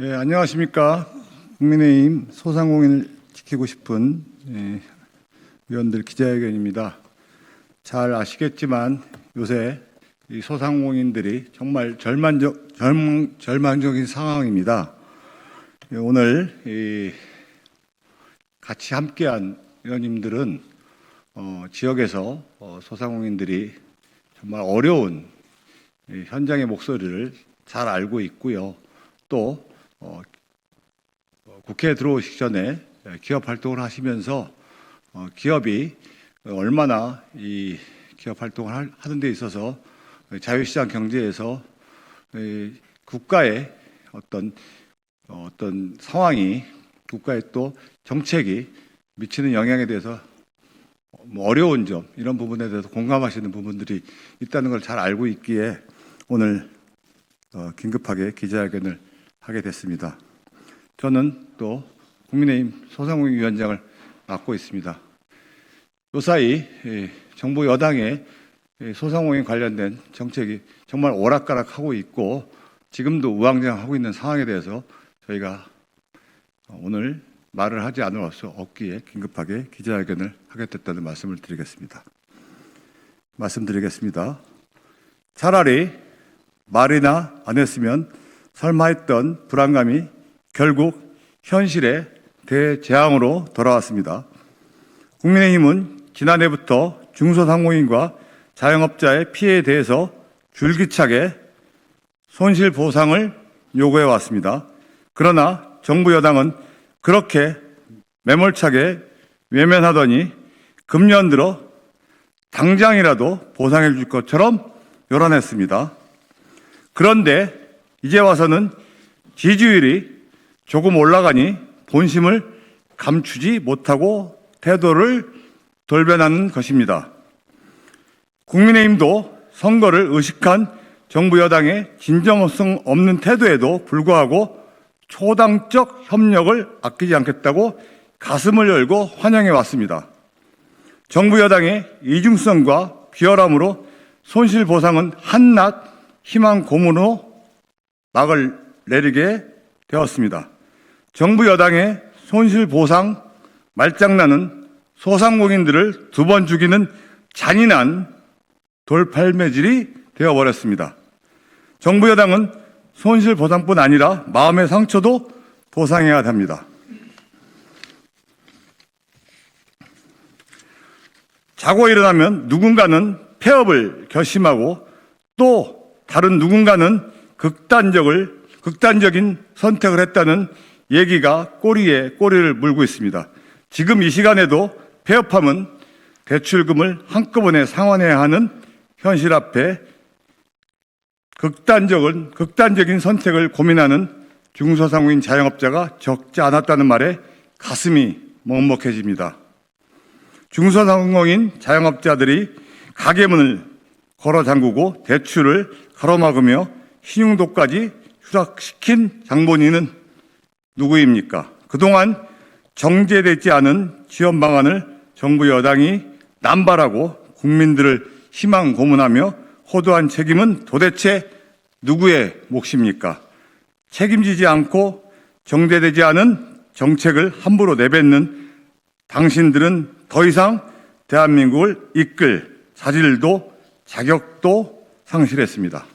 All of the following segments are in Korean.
예, 안녕하십니까. 국민의힘 소상공인을 지키고 싶은 예, 위원들 기자회견입니다. 잘 아시겠지만 요새 이 소상공인들이 정말 절망적, 절망, 절망적인 상황입니다. 예, 오늘 이 같이 함께한 의원님들은 어, 지역에서 어, 소상공인들이 정말 어려운 이 현장의 목소리를 잘 알고 있고요. 또 어, 어, 국회에 들어오시기 전에 기업 활동을 하시면서 어, 기업이 얼마나 이 기업 활동을 할- 하는 데 있어서 자유시장 경제에서 이 국가의 어떤 어, 어떤 상황이 국가의 또 정책이 미치는 영향에 대해서 뭐 어려운 점 이런 부분에 대해서 공감하시는 부분들이 있다는 걸 잘 알고 있기에 오늘 어, 긴급하게 기자회견을 하게 됐습니다. 저는 또 국민의힘 소상공인 위원장을 맡고 있습니다. 요 사이 이 정부 여당의 이 소상공인 관련된 정책이 정말 오락가락하고 있고 지금도 우왕좌왕하고 있는 상황에 대해서 저희가 오늘 말을 하지 않을 수 없기에 긴급하게 기자회견을 하게 됐다는 말씀을 드리겠습니다. 말씀드리겠습니다. 차라리 말이나 안 했으면 설마 했던 불안감이 결국 현실의 대재앙으로 돌아왔습니다. 국민의힘은 지난해부터 중소상공인과 자영업자의 피해에 대해서 줄기차게 손실 보상을 요구해 왔습니다. 그러나 정부 여당은 그렇게 매몰차게 외면하더니 금년 들어 당장이라도 보상해 줄 것처럼 요란했습니다. 그런데 이제 와서는 지지율이 조금 올라가니 본심을 감추지 못하고 태도를 돌변하는 것입니다. 국민의힘도 선거를 의식한 정부 여당의 진정성 없는 태도에도 불구하고 초당적 협력을 아끼지 않겠다고 가슴을 열고 환영해 왔습니다. 정부 여당의 이중성과 비열함으로 손실 보상은 한낱 희망 고문으로 막을 내리게 되었습니다. 정부 여당의 손실 보상 말장난은 소상공인들을 두 번 죽이는 잔인한 돌팔매질이 되어버렸습니다. 정부 여당은 손실 보상뿐 아니라 마음의 상처도 보상해야 합니다. 자고 일어나면 누군가는 폐업을 결심하고 또 다른 누군가는 극단적을 극단적인 선택을 했다는 얘기가 꼬리에 꼬리를 물고 있습니다. 지금 이 시간에도 폐업하면 대출금을 한꺼번에 상환해야 하는 현실 앞에 극단적인 극단적인 선택을 고민하는 중소상공인 자영업자가 적지 않았다는 말에 가슴이 먹먹해집니다. 중소상공인 자영업자들이 가게 문을 걸어 잠그고 대출을 가로막으며 신용도까지 추락시킨 장본인은 누구입니까? 그동안 정제되지 않은 지원 방안을 정부 여당이 남발하고 국민들을 희망 고문하며 호도한 책임은 도대체 누구의 몫입니까? 책임지지 않고 정제되지 않은 정책을 함부로 내뱉는 당신들은 더 이상 대한민국을 이끌 자질도 자격도 상실했습니다.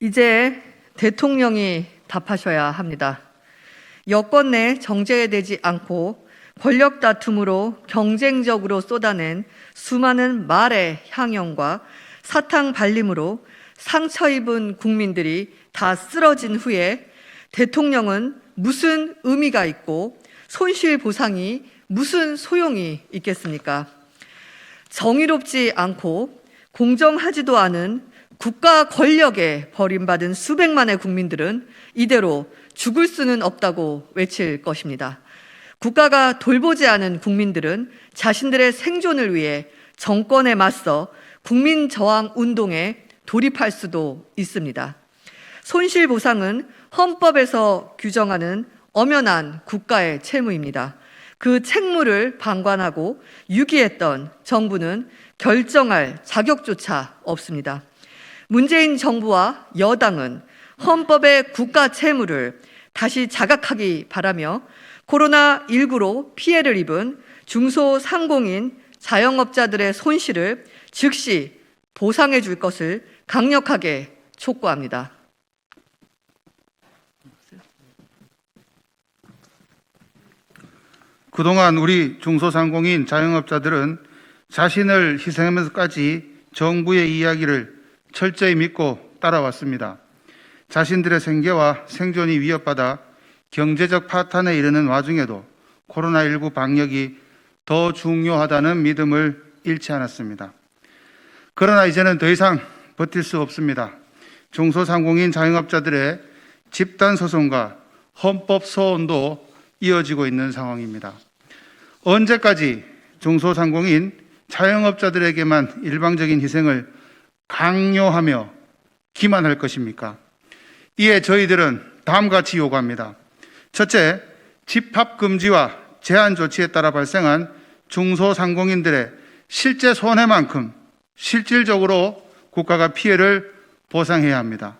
이제 대통령이 답하셔야 합니다. 여권 내 정제되지 않고 권력 다툼으로 경쟁적으로 쏟아낸 수많은 말의 향연과 사탕 발림으로 상처 입은 국민들이 다 쓰러진 후에 대통령은 무슨 의미가 있고 손실 보상이 무슨 소용이 있겠습니까? 정의롭지 않고 공정하지도 않은 국가 권력에 버림받은 수백만의 국민들은 이대로 죽을 수는 없다고 외칠 것입니다. 국가가 돌보지 않은 국민들은 자신들의 생존을 위해 정권에 맞서 국민 저항 운동에 돌입할 수도 있습니다. 손실 보상은 헌법에서 규정하는 엄연한 국가의 채무입니다. 그 책무를 방관하고 유기했던 정부는 결정할 자격조차 없습니다. 문재인 정부와 여당은 헌법의 국가 채무를 다시 자각하기 바라며 코로나19로 피해를 입은 중소상공인 자영업자들의 손실을 즉시 보상해 줄 것을 강력하게 촉구합니다. 그동안 우리 중소상공인 자영업자들은 자신을 희생하면서까지 정부의 이야기를 철저히 믿고 따라왔습니다. 자신들의 생계와 생존이 위협받아 경제적 파탄에 이르는 와중에도 코로나19 방역이 더 중요하다는 믿음을 잃지 않았습니다. 그러나 이제는 더 이상 버틸 수 없습니다. 중소상공인 자영업자들의 집단 소송과 헌법 소원도 이어지고 있는 상황입니다. 언제까지 중소상공인 자영업자들에게만 일방적인 희생을 강요하며 기만할 것입니까? 이에 저희들은 다음과 같이 요구합니다. 첫째, 집합 금지와 제한 조치에 따라 발생한 중소상공인들의 실제 손해만큼 실질적으로 국가가 피해를 보상해야 합니다.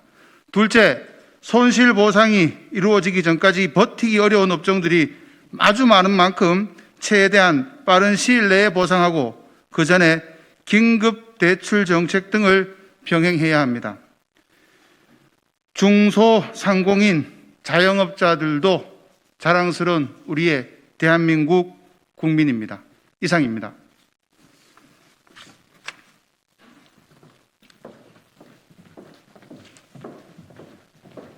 둘째, 손실 보상이 이루어지기 전까지 버티기 어려운 업종들이 아주 많은 만큼 최대한 빠른 시일 내에 보상하고 그 전에 긴급 대출 정책 등을 병행해야 합니다. 중소상공인 자영업자들도 자랑스러운 우리의 대한민국 국민입니다. 이상입니다.